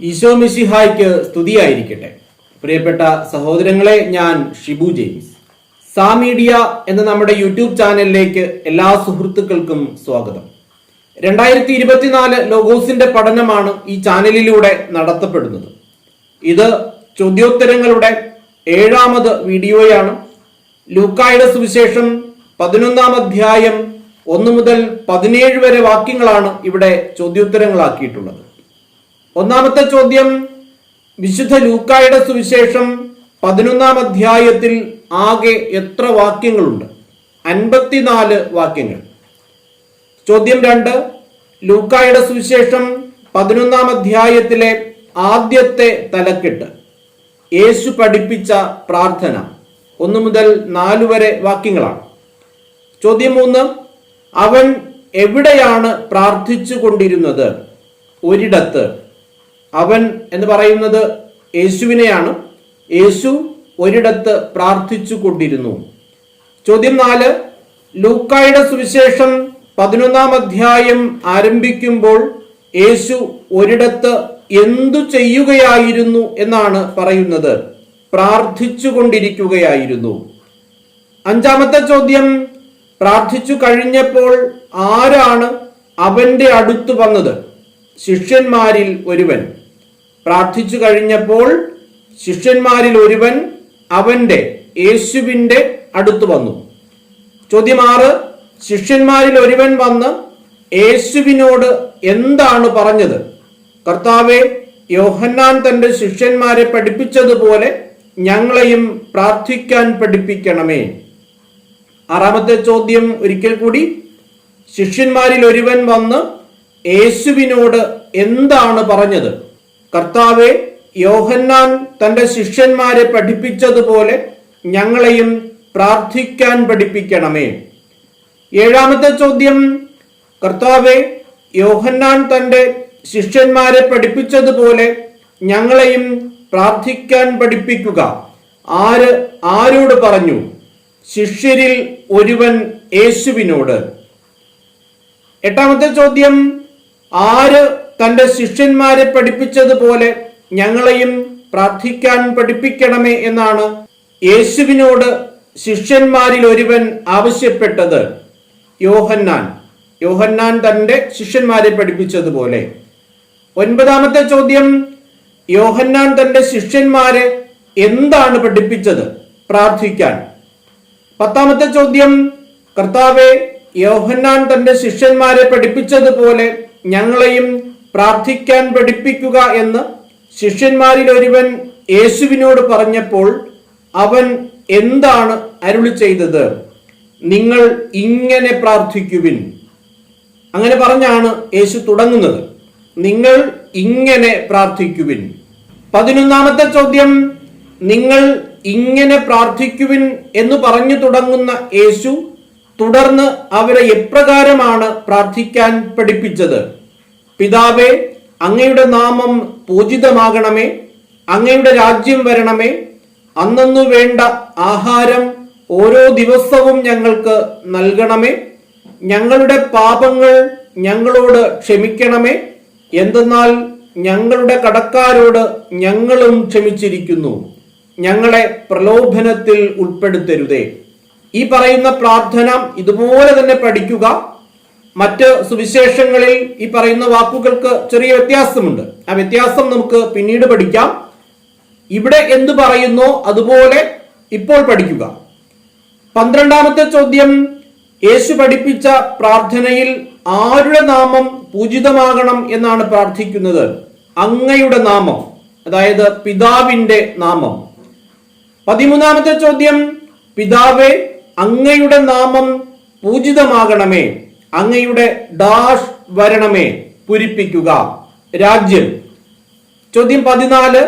ഈശോ മിശിഹായ്ക്ക് സ്തുതിയായിരിക്കട്ടെ. പ്രിയപ്പെട്ട സഹോദരങ്ങളെ ഞാൻ ഷിബു ജെയിംസ്. സാ മീഡിയ എന്ന നമ്മുടെ യൂട്യൂബ് ചാനലിലേക്ക് എല്ലാ സുഹൃത്തുക്കൾക്കും സ്വാഗതം. രണ്ടായിരത്തി ഇരുപത്തിനാല് ലോഗോസിന്റെ പഠനമാണ് ഈ ചാനലിലൂടെ നടത്തപ്പെടുന്നത്. ഇത് ചോദ്യോത്തരങ്ങളുടെ ഏഴാമത് വീഡിയോയാണ്. ലൂക്കായുടെ സുവിശേഷം പതിനൊന്നാം അധ്യായം ഒന്ന് മുതൽ പതിനേഴ് വരെ വാക്യങ്ങളാണ് ഇവിടെ ചോദ്യോത്തരങ്ങളാക്കിയിട്ടുള്ളത്. ഒന്നാമത്തെ ചോദ്യം വിശുദ്ധ ലൂക്കായുടെ സുവിശേഷം പതിനൊന്നാം അധ്യായത്തിൽ ആകെ എത്ര വാക്യങ്ങളുണ്ട്? അൻപത്തിനാല് വാക്യങ്ങൾ. ചോദ്യം രണ്ട് ലൂക്കായുടെ സുവിശേഷം പതിനൊന്നാം അധ്യായത്തിലെ ആദ്യത്തെ തലക്കെട്ട്. യേശു പഠിപ്പിച്ച പ്രാർത്ഥന. ഒന്ന് മുതൽ നാല് വരെ വാക്യങ്ങളാണ്. ചോദ്യം മൂന്ന് അവൻ എവിടെയാണ് പ്രാർത്ഥിച്ചു കൊണ്ടിരുന്നത് ഒരിടത്ത്. അവൻ എന്ന് പറയുന്നത് യേശുവിനെയാണ്. യേശു ഒരിടത്ത് പ്രാർത്ഥിച്ചു കൊണ്ടിരുന്നു ചോദ്യം നാല് ലൂക്കായുടെ സുവിശേഷം പതിനൊന്നാം അധ്യായം ആരംഭിക്കുമ്പോൾ യേശു ഒരിടത്ത് എന്തു ചെയ്യുകയായിരുന്നു എന്നാണ് പറയുന്നത്. പ്രാർത്ഥിച്ചു കൊണ്ടിരിക്കുകയായിരുന്നു അഞ്ചാമത്തെ ചോദ്യം പ്രാർത്ഥിച്ചു കഴിഞ്ഞപ്പോൾ ആരാണ് അവന്റെ അടുത്ത് വന്നത്? ശിഷ്യന്മാരിൽ ഒരുവൻ. പ്രാർത്ഥിച്ചു കഴിഞ്ഞപ്പോൾ ശിഷ്യന്മാരിൽ ഒരുവൻ അവന്റെ യേശുവിന്റെ അടുത്ത് വന്നു. ചോദ്യം ആറ് ശിഷ്യന്മാരിൽ ഒരുവൻ വന്ന് യേശുവിനോട് എന്താണ് പറഞ്ഞത്? കർത്താവെ യോഹന്നാൻ തന്റെ ശിഷ്യന്മാരെ പഠിപ്പിച്ചതുപോലെ ഞങ്ങളെയും പ്രാർത്ഥിക്കാൻ പഠിപ്പിക്കണമേ. ആറാമത്തെ ചോദ്യം ഒരിക്കൽ കൂടി. ശിഷ്യന്മാരിൽ ഒരുവൻ വന്ന് യേശുവിനോട് എന്താണ് പറഞ്ഞത്? കർത്താവെ യോഹന്നാൻ തന്റെ ശിഷ്യന്മാരെ പഠിപ്പിച്ചതുപോലെ ഞങ്ങളെയും പ്രാർത്ഥിക്കാൻ പഠിപ്പിക്കണമേ. ഏഴാമത്തെ ചോദ്യം കർത്താവെ യോഹന്നാൻ തന്റെ ശിഷ്യന്മാരെ പഠിപ്പിച്ചതുപോലെ ഞങ്ങളെയും പ്രാർത്ഥിക്കാൻ പഠിപ്പിക്കുക. ആര് ആരോട് പറഞ്ഞു? ശിഷ്യരിൽ ഒരുവൻ യേശുവിനോട്. എട്ടാമത്തെ ചോദ്യം ആര് തന്റെ ശിഷ്യന്മാരെ പഠിപ്പിച്ചതുപോലെ ഞങ്ങളെയും പ്രാർത്ഥിക്കാൻ പഠിപ്പിക്കണമേ എന്നാണ് യേശുവിനോട് ശിഷ്യന്മാരിൽ ഒരുവൻ ആവശ്യപ്പെട്ടത്. യോഹന്നാൻ. യോഹന്നാൻ തന്റെ ശിഷ്യന്മാരെ പഠിപ്പിച്ചതുപോലെ. ഒൻപതാമത്തെ ചോദ്യം യോഹന്നാൻ തന്റെ ശിഷ്യന്മാരെ എന്താണ് പഠിപ്പിച്ചത്? പ്രാർത്ഥിക്കാൻ. പത്താമത്തെ ചോദ്യം കർത്താവെ യോഹന്നാൻ തന്റെ ശിഷ്യന്മാരെ പഠിപ്പിച്ചതുപോലെ ഞങ്ങളെയും പ്രാർത്ഥിക്കാൻ പഠിപ്പിക്കുക എന്ന് ശിഷ്യന്മാരിൽ ഒരുവൻ യേശുവിനോട് പറഞ്ഞപ്പോൾ അവൻ എന്താണ് അരുളി ചെയ്തത്? നിങ്ങൾ ഇങ്ങനെ പ്രാർത്ഥിക്കുവിൻ. അങ്ങനെ പറഞ്ഞാണ് യേശു തുടങ്ങുന്നത്. നിങ്ങൾ ഇങ്ങനെ പ്രാർത്ഥിക്കുവിൻ. പതിനൊന്നാമത്തെ ചോദ്യം നിങ്ങൾ ഇങ്ങനെ പ്രാർത്ഥിക്കുവിൻ എന്ന് പറഞ്ഞു തുടങ്ങുന്ന യേശു തുടർന്ന് അവരെ എപ്രകാരമാണ് പ്രാർത്ഥിക്കാൻ പഠിപ്പിച്ചത്? പിതാവേ അങ്ങയുടെ നാമം പൂജിതമാകണമേ അങ്ങയുടെ രാജ്യം വരണമേ. അന്നു വേണ്ട ആഹാരം ഓരോ ദിവസവും ഞങ്ങൾക്ക് നൽകണമേ. ഞങ്ങളുടെ പാപങ്ങൾ ഞങ്ങളോട് ക്ഷമിക്കണമേ. എന്തെന്നാൽ ഞങ്ങളുടെ കടക്കാരോട് ഞങ്ങളും ക്ഷമിച്ചിരിക്കുന്നു. ഞങ്ങളെ പ്രലോഭനത്തിൽ ഉൾപ്പെടുത്തരുതേ. ഈ പറയുന്ന പ്രാർത്ഥന ഇതുപോലെ തന്നെ പഠിക്കുക. മറ്റ് സുവിശേഷങ്ങളിൽ ഈ പറയുന്ന വാക്കുകൾക്ക് ചെറിയ വ്യത്യാസമുണ്ട്. ആ വ്യത്യാസം നമുക്ക് പിന്നീട് പഠിക്കാം. ഇവിടെ എന്തു പറയുന്നു? അതുപോലെ ഇപ്പോൾ പഠിക്കുക. പന്ത്രണ്ടാമത്തെ ചോദ്യം യേശു പഠിപ്പിച്ച പ്രാർത്ഥനയിൽ ആരുടെ നാമം പൂജിതമാകണം എന്നാണ് പ്രാർത്ഥിക്കുന്നത്? അങ്ങയുടെ നാമം അതായത് പിതാവിന്റെ നാമം. പതിമൂന്നാമത്തെ ചോദ്യം പിതാവേ അങ്ങയുടെ നാമം പൂജിതമാകണമേ? അങ്ങയുടെ ഡാഷ് വരണമേ പൂരിപ്പിക്കുക. രാജ്യം. ചോദ്യം പതിനാല്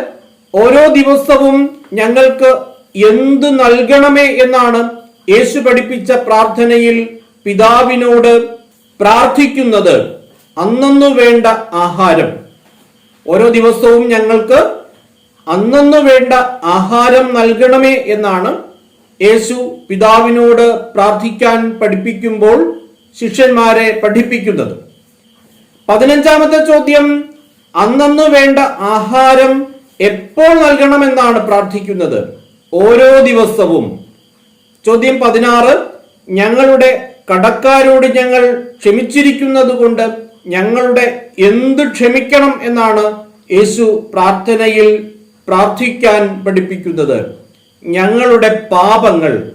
ഓരോ ദിവസവും ഞങ്ങൾക്ക് എന്ത് നൽകണമേ എന്നാണ് യേശു പഠിപ്പിച്ച പ്രാർത്ഥനയിൽ പിതാവിനോട് പ്രാർത്ഥിക്കുന്നത്. അന്നന്നു വേണ്ട ആഹാരം. ഓരോ ദിവസവും ഞങ്ങൾക്ക് അന്നന്നു വേണ്ട ആഹാരം നൽകണമേ എന്നാണ് യേശു പിതാവിനോട് പ്രാർത്ഥിക്കാൻ പഠിപ്പിക്കുമ്പോൾ ശിഷ്യന്മാരെ പഠിപ്പിക്കുന്നത്. പതിനഞ്ചാമത്തെ ചോദ്യം അന്നന്ന് വേണ്ട ആഹാരം എപ്പോൾ നൽകണമെന്നാണ് പ്രാർത്ഥിക്കുന്നത്? ഓരോ ദിവസവും. ചോദ്യം പതിനാറ് ഞങ്ങളുടെ കടക്കാരോട് ഞങ്ങൾ ക്ഷമിച്ചിരിക്കുന്നത് കൊണ്ട് ഞങ്ങളുടെ എന്ത് ക്ഷമിക്കണം എന്നാണ് യേശു പ്രാർത്ഥനയിൽ പ്രാർത്ഥിക്കാൻ പഠിപ്പിക്കുന്നത്. ഞങ്ങളുടെ പാപങ്ങൾ.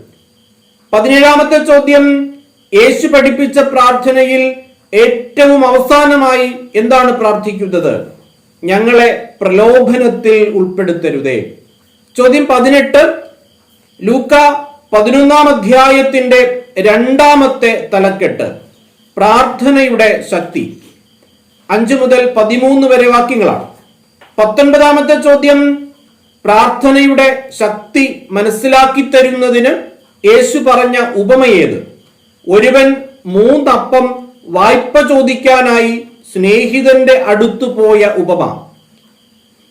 പതിനേഴാമത്തെ ചോദ്യം യേശു പഠിപ്പിച്ച പ്രാർത്ഥനയിൽ ഏറ്റവും അവസാനമായി എന്താണ് പ്രാർത്ഥിക്കുന്നത്? ഞങ്ങളെ പ്രലോഭനത്തിൽ ഉൾപ്പെടുത്തരുതേ. ചോദ്യം പതിനെട്ട്. ലൂക്ക പതിനൊന്നാം അധ്യായത്തിന്റെ രണ്ടാമത്തെ തലക്കെട്ട്. പ്രാർത്ഥനയുടെ ശക്തി. അഞ്ചു മുതൽ പതിമൂന്ന് വരെ വാക്യങ്ങളാണ്. പത്തൊൻപതാമത്തെ ചോദ്യം. പ്രാർത്ഥനയുടെ ശക്തി മനസ്സിലാക്കി തരുന്നതിന് യേശു പറഞ്ഞ ഉപമയേത്? ഒരുവൻ മൂന്നപ്പം വായ്പ ചോദിക്കാനായി സ്നേഹിതന്റെ അടുത്തു പോയ ഉപമ.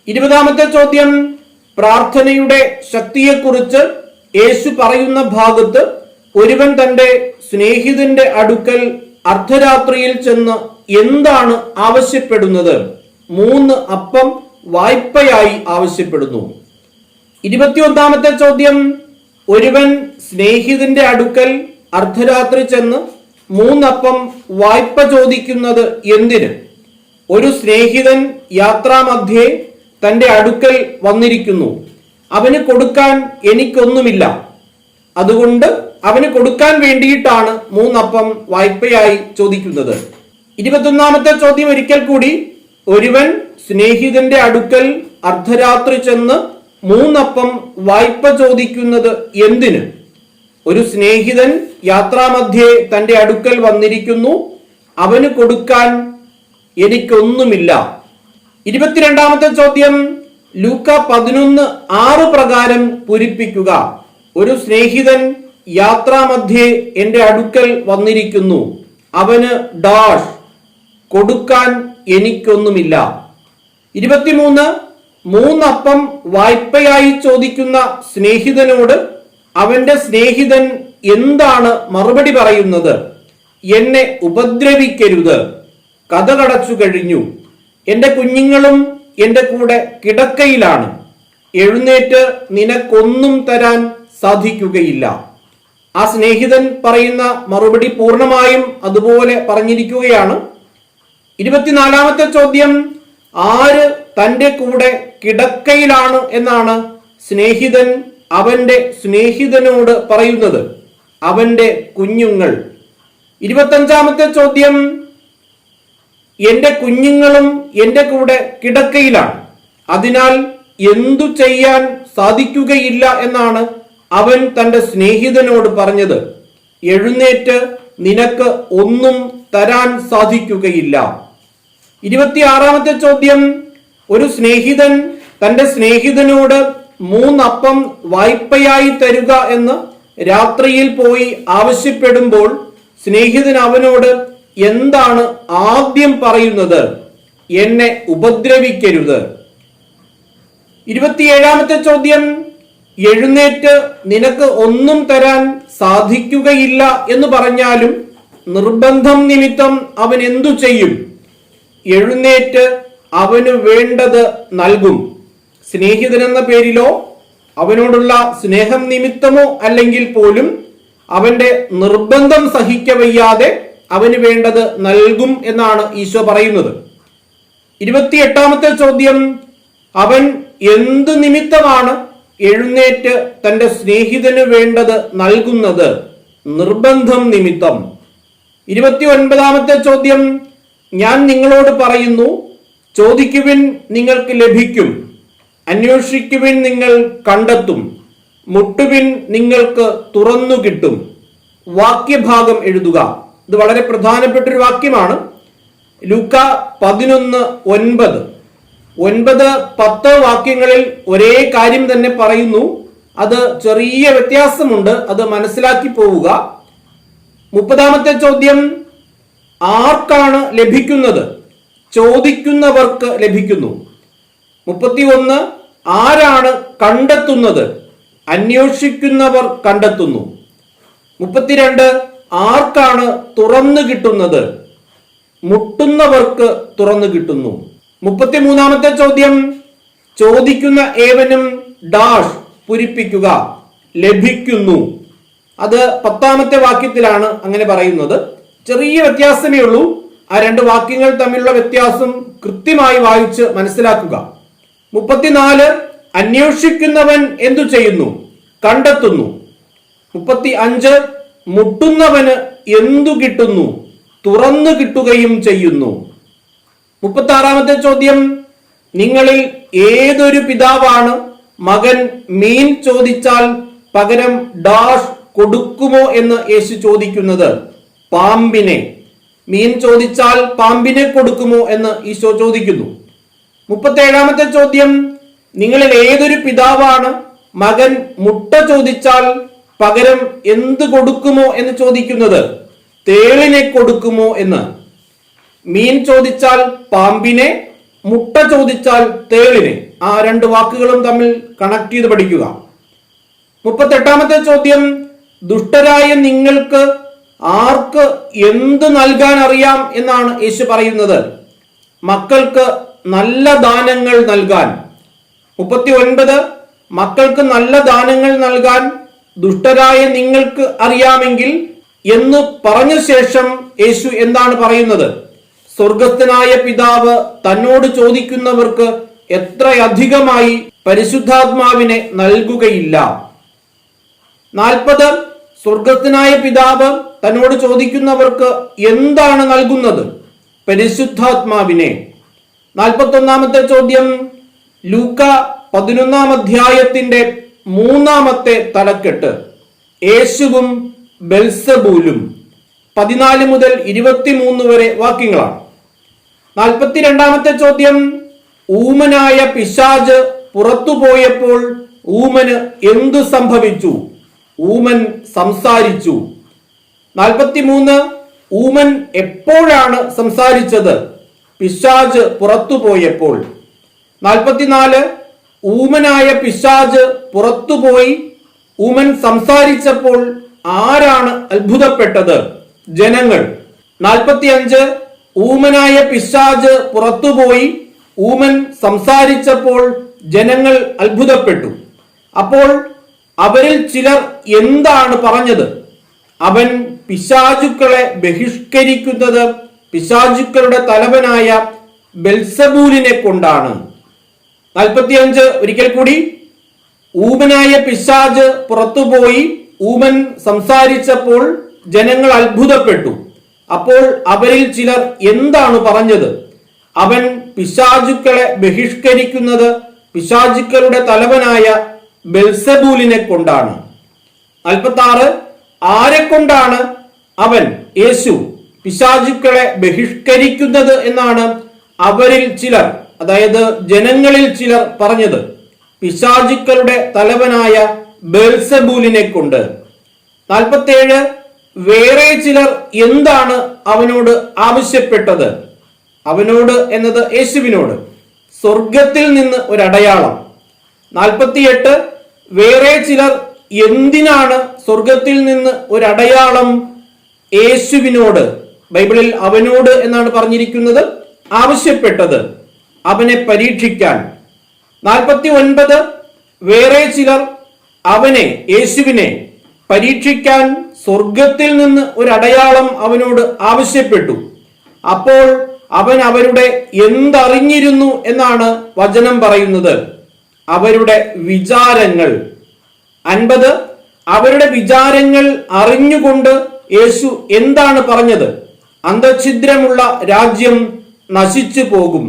ഇരുപതാമത്തെ ചോദ്യം പ്രാർത്ഥനയുടെ ശക്തിയെക്കുറിച്ച് യേശു പറയുന്ന ഭാഗത്ത് ഒരുവൻ തന്റെ സ്നേഹിതന്റെ അടുക്കൽ അർദ്ധരാത്രിയിൽ ചെന്ന് എന്താണ് ആവശ്യപ്പെടുന്നത്? മൂന്ന് അപ്പം വായ്പയായി ആവശ്യപ്പെടുന്നു. ഇരുപത്തിയൊന്നാമത്തെ ചോദ്യം ഒരുവൻ സ്നേഹിതന്റെ അടുക്കൽ അർദ്ധരാത്രി ചെന്ന് മൂന്നപ്പം വായ്പ ചോദിക്കുന്നത് എന്തിന്? ഒരു സ്നേഹിതൻ യാത്രാമധ്യേ തന്റെ അടുക്കൽ വന്നിരിക്കുന്നു. അവന് കൊടുക്കാൻ എനിക്കൊന്നുമില്ല. അതുകൊണ്ട് അവന് കൊടുക്കാൻ വേണ്ടിയിട്ടാണ് മൂന്നപ്പം വായ്പയായി ചോദിക്കുന്നത്. ഇരുപത്തൊന്നാമത്തെ ചോദ്യം ഒരിക്കൽ കൂടി. ഒരുവൻ സ്നേഹിതന്റെ അടുക്കൽ അർദ്ധരാത്രി ചെന്ന് മൂന്നപ്പം വായ്പ ചോദിക്കുന്നത് എന്തിന്? ഒരു സ്നേഹിതൻ യാത്രാമധ്യേ തന്റെ അടുക്കൽ വന്നിരിക്കുന്നു. അവന് കൊടുക്കാൻ എനിക്കൊന്നുമില്ല. ഇരുപത്തിരണ്ടാമത്തെ ചോദ്യം ലൂക്ക പതിനൊന്ന് ആറ് പ്രകാരം പൂരിപ്പിക്കുക. ഒരു സ്നേഹിതൻ യാത്രാമധ്യേ എന്റെ അടുക്കൽ വന്നിരിക്കുന്നു. അവന് ഡാഷ് കൊടുക്കാൻ എനിക്കൊന്നുമില്ല. ഇരുപത്തിമൂന്ന് മൂന്നപ്പം വായ്പയായി ചോദിക്കുന്ന സ്നേഹിതനോട് അവന്റെ സ്നേഹിതൻ എന്താണ് മറുപടി പറയുന്നത്? എന്നെ ഉപദ്രവിക്കരുത്. കഥ കടച്ചു കഴിഞ്ഞു. എന്റെ കുഞ്ഞുങ്ങളും എന്റെ കൂടെ കിടക്കയിലാണ്. എഴുന്നേറ്റ് നിനക്കൊന്നും തരാൻ സാധിക്കുകയില്ല. ആ സ്നേഹിതൻ പറയുന്ന മറുപടി പൂർണമായും അതുപോലെ പറഞ്ഞിരിക്കുകയാണ്. ഇരുപത്തിനാലാമത്തെ ചോദ്യം ആര് തന്റെ കൂടെ കിടക്കയിലാണ് എന്നാണ് സ്നേഹിതൻ അവന്റെ സ്നേഹിതനോട് പറയുന്നത് അവന്റെ കുഞ്ഞുങ്ങൾ. ഇരുപത്തഞ്ചാമത്തെ ചോദ്യം എന്റെ കുഞ്ഞുങ്ങളും എന്റെ കൂടെ കിടക്കയിലാണ്. അതിനാൽ എന്തു ചെയ്യാൻ സാധിക്കുകയില്ല എന്നാണ് അവൻ തന്റെ സ്നേഹിതനോട് പറഞ്ഞത്. എഴുന്നേറ്റ് നിനക്ക് ഒന്നും തരാൻ സാധിക്കുകയില്ല. ഇരുപത്തിയാറാമത്തെ ചോദ്യം ഒരു സ്നേഹിതൻ തന്റെ സ്നേഹിതനോട് മൂന്നപ്പം വായ്പയായി തരുക എന്ന് രാത്രിയിൽ പോയി ആവശ്യപ്പെടുമ്പോൾ സ്നേഹിതൻ അവനോട് എന്താണ് ആദ്യം പറയുന്നത്? എന്നെ ഉപദ്രവിക്കരുത്. ഇരുപത്തിയേഴാമത്തെ ചോദ്യം എഴുന്നേറ്റ് നിനക്ക് ഒന്നും തരാൻ സാധിക്കുകയില്ല എന്ന് പറഞ്ഞാലും നിർബന്ധം നിമിത്തം അവൻ എന്തു ചെയ്യും? എഴുന്നേറ്റ് അവന് വേണ്ടത് നൽകും. സ്നേഹിതൻ എന്ന പേരിലോ അവനോടുള്ള സ്നേഹം നിമിത്തമോ അല്ലെങ്കിൽ പോലും അവന്റെ നിർബന്ധം സഹിക്കവയ്യാതെ അവന് വേണ്ടത് നൽകും എന്നാണ് ഈശോ പറയുന്നത്. ഇരുപത്തിയെട്ടാമത്തെ ചോദ്യം അവൻ എന്ത് നിമിത്തമാണ് എഴുന്നേറ്റ് തന്റെ സ്നേഹിതന് വേണ്ടത് നൽകുന്നത്? നിർബന്ധം നിമിത്തം. ഇരുപത്തി ഒൻപതാമത്തെ ചോദ്യം ഞാൻ നിങ്ങളോട് പറയുന്നു ചോദിക്കുവിൻ നിങ്ങൾക്ക് ലഭിക്കും. അന്വേഷിക്കുവിൻ നിങ്ങൾ കണ്ടെത്തും മുട്ടുവിൻ നിങ്ങൾക്ക് തുറന്നു കിട്ടും. വാക്യഭാഗം എഴുതുക. ഇത് വളരെ പ്രധാനപ്പെട്ട ഒരു വാക്യമാണ്. ലൂക്ക പതിനൊന്ന് ഒൻപത്. ഒൻപത് പത്ത് വാക്യങ്ങളിൽ ഒരേ കാര്യം തന്നെ പറയുന്നു. അത് ചെറിയ വ്യത്യാസമുണ്ട്. അത് മനസ്സിലാക്കി പോവുക. മുപ്പതാമത്തെ ചോദ്യം. ആർക്കാണ് ലഭിക്കുന്നത്? ചോദിക്കുന്നവർക്ക് ലഭിക്കുന്നു. മുപ്പത്തി ഒന്ന് ആരാണ് കണ്ടെത്തുന്നത്? അന്വേഷിക്കുന്നവർ കണ്ടെത്തുന്നു. മുപ്പത്തിരണ്ട് ആർക്കാണ് തുറന്നു കിട്ടുന്നത്? മുട്ടുന്നവർക്ക് തുറന്നു കിട്ടുന്നു. മുപ്പത്തിമൂന്നാമത്തെ ചോദ്യം ചോദിക്കുന്ന ഏവനും ഡാഷ് പുരിപ്പിക്കുക ലഭിക്കുന്നു. അത് പത്താമത്തെ വാക്യത്തിലാണ് അങ്ങനെ പറയുന്നത്. ചെറിയ വ്യത്യാസമേ ഉള്ളൂ. ആ രണ്ട് വാക്യങ്ങൾ തമ്മിലുള്ള വ്യത്യാസം കൃത്യമായി വായിച്ച് മനസ്സിലാക്കുക. മുപ്പത്തിനാല് അന്വേഷിക്കുന്നവൻ എന്തു ചെയ്യുന്നു? കണ്ടെത്തുന്നു. മുപ്പത്തി അഞ്ച് മുട്ടുന്നവന് എന്തു കിട്ടുന്നു? തുറന്നു കിട്ടുകയും ചെയ്യുന്നു. മുപ്പത്തി ആറാമത്തെ ചോദ്യം നിങ്ങളിൽ ഏതൊരു പിതാവാണ് മകൻ മീൻ ചോദിച്ചാൽ പകരം ഡാഷ് കൊടുക്കുമോ എന്ന് യേശു ചോദിക്കുന്നത്? പാമ്പിനെ. മീൻ ചോദിച്ചാൽ പാമ്പിനെ കൊടുക്കുമോ എന്ന് ഈശോ ചോദിക്കുന്നു. മുപ്പത്തേഴാമത്തെ ചോദ്യം. നിങ്ങളിൽ ഏതൊരു പിതാവാണ് മകൻ മുട്ട ചോദിച്ചാൽ പകരം എന്ത് കൊടുക്കുമോ എന്ന് ചോദിക്കുന്നത്? തേളിനെ കൊടുക്കുമോ എന്ന്. മീൻ ചോദിച്ചാൽ പാമ്പിനെ മുട്ട ചോദിച്ചാൽ തേളിനെ. ആ രണ്ട് വാക്കുകളും തമ്മിൽ കണക്ട് ചെയ്ത് പഠിക്കുക. മുപ്പത്തെട്ടാമത്തെ ചോദ്യം. ദുഷ്ടരായ നിങ്ങൾക്ക് ആർക്ക് എന്ത് നൽകാൻ അറിയാം എന്നാണ് യേശു പറയുന്നത്. മക്കൾക്ക് നല്ല ദാനങ്ങൾ നൽകാൻ. മുപ്പത്തി ഒൻപത് മക്കൾക്ക് നല്ല ദാനങ്ങൾ നൽകാൻ ദുഷ്ടരായ നിങ്ങൾക്ക് അറിയാമെങ്കിൽ എന്ന് പറഞ്ഞ ശേഷം യേശു എന്താണ് പറയുന്നത്? സ്വർഗസ്ഥനായ പിതാവ് തന്നോട് ചോദിക്കുന്നവർക്ക് എത്രയധികമായി പരിശുദ്ധാത്മാവിനെ നൽകുകയില്ല. നാൽപ്പത് സ്വർഗസ്ഥനായ പിതാവ് തന്നോട് ചോദിക്കുന്നവർക്ക് എന്താണ് നൽകുന്നത്? പരിശുദ്ധാത്മാവിനെ. നാൽപ്പത്തി ഒന്നാമത്തെ ചോദ്യം ലൂക്ക പതിനൊന്നാം അധ്യായത്തിന്റെ മൂന്നാമത്തെ തലക്കെട്ട്. യേശുവും ബെൽസബൂലും പതിനാല് മുതൽ ഇരുപത്തിമൂന്ന് വരെ വാക്യങ്ങളാണ്. നാൽപ്പത്തിരണ്ടാമത്തെ ചോദ്യം ഊമനായ പിശാജ് പുറത്തുപോയപ്പോൾ ഊമന് എന്തു സംഭവിച്ചു? ഊമൻ സംസാരിച്ചു. നാൽപ്പത്തിമൂന്ന് ഊമൻ എപ്പോഴാണ് സംസാരിച്ചത്? പിശാജ് പുറത്തുപോയപ്പോൾ നാൽപ്പത്തിനാല് ഊമനായ പിശാജ് പുറത്തുപോയി ഊമൻ സംസാരിച്ചപ്പോൾ ആരാണ് അത്ഭുതപ്പെട്ടത്? ജനങ്ങൾ. നാൽപ്പത്തിയഞ്ച് ഊമനായ പിശാജ് പുറത്തുപോയി ഊമൻ സംസാരിച്ചപ്പോൾ ജനങ്ങൾ അത്ഭുതപ്പെട്ടു. അപ്പോൾ അവരിൽ ചിലർ എന്താണ് പറഞ്ഞത്? അവൻ പിശാചുക്കളെ ബഹിഷ്കരിക്കുന്നത് പിശാചുക്കളുടെ തലവനായ ബെൽസബൂലിനെ കൊണ്ടാണ്. നാൽപ്പത്തിയഞ്ച് ഒരിക്കൽ കൂടി. ഊമനായ പിശാജ് പുറത്തുപോയി. ഊമൻ സംസാരിച്ചപ്പോൾ ജനങ്ങൾ അത്ഭുതപ്പെട്ടു. അപ്പോൾ അവരിൽ ചിലർ എന്താണ് പറഞ്ഞത്? അവൻ പിശാചുക്കളെ ബഹിഷ്കരിക്കുന്നത് പിശാചുക്കളുടെ തലവനായ ബെൽസബൂലിനെ കൊണ്ടാണ്. നാൽപ്പത്തി ആറ് ആരെ കൊണ്ടാണ് അവൻ യേശു പിശാചുക്കളെ ബഹിഷ്കരിക്കുന്നത് എന്നാണ് അവരിൽ ചിലർ അതായത് ജനങ്ങളിൽ ചിലർ പറഞ്ഞത്. പിശാചുക്കളുടെ തലവനായ ബേൽസബൂലിനെ കൊണ്ട്. നാൽപ്പത്തേഴ് വേറെ ചിലർ എന്താണ് അവനോട് ആവശ്യപ്പെട്ടത്? അവനോട് എന്നത് യേശുവിനോട്. സ്വർഗത്തിൽ നിന്ന് ഒരടയാളം. നാൽപ്പത്തിയെട്ട് വേറെ ചിലർ എന്തിനാണ് സ്വർഗത്തിൽ നിന്ന് ഒരടയാളം യേശുവിനോട്? ബൈബിളിൽ അവനോട് എന്നാണ് പറഞ്ഞിരിക്കുന്നത്? ആവശ്യപ്പെട്ടത് അവനെ പരീക്ഷിക്കാൻ. നാൽപ്പത്തി ഒൻപത് വേറെ ചിലർ അവനെ യേശുവിനെ പരീക്ഷിക്കാൻ സ്വർഗത്തിൽ നിന്ന് ഒരു അടയാളം അവനോട് ആവശ്യപ്പെട്ടു. അപ്പോൾ അവൻ അവരുടെ എന്തറിഞ്ഞിരുന്നു എന്നാണ് വചനം പറയുന്നത്. അവരുടെ വിചാരങ്ങൾ. അൻപത് അവരുടെ വിചാരങ്ങൾ അറിഞ്ഞുകൊണ്ട് യേശു എന്താണ് പറഞ്ഞത്? അന്തഛിദ്രമുള്ള രാജ്യം നശിച്ചു പോകും.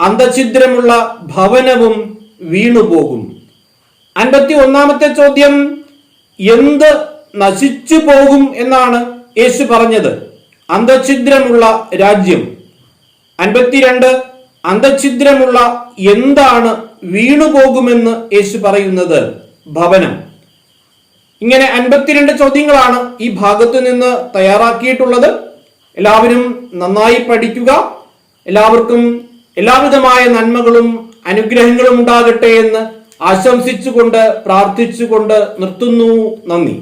അന്തഛിദ്രമുള്ള ഭവനവും വീണുപോകും. അൻപത്തി ഒന്നാമത്തെ ചോദ്യം എന്ത് നശിച്ചു പോകും എന്നാണ് യേശു പറഞ്ഞത്. അന്തഛിദ്രമുള്ള രാജ്യം. അൻപത്തിരണ്ട് അന്തഛിദ്രമുള്ള എന്താണ് വീണുപോകുമെന്ന് യേശു പറയുന്നത്? ഭവനം. ഇങ്ങനെ അൻപത്തിരണ്ട് ചോദ്യങ്ങളാണ് ഈ ഭാഗത്തു നിന്ന് തയ്യാറാക്കിയിട്ടുള്ളത്. എല്ലാവരും നന്നായി പഠിക്കുക. എല്ലാവർക്കും എല്ലാവിധമായ നന്മകളും അനുഗ്രഹങ്ങളും ഉണ്ടാകട്ടെ എന്ന് ആശംസിച്ചുകൊണ്ട് പ്രാർത്ഥിച്ചുകൊണ്ട് നിർത്തുന്നു. നന്ദി.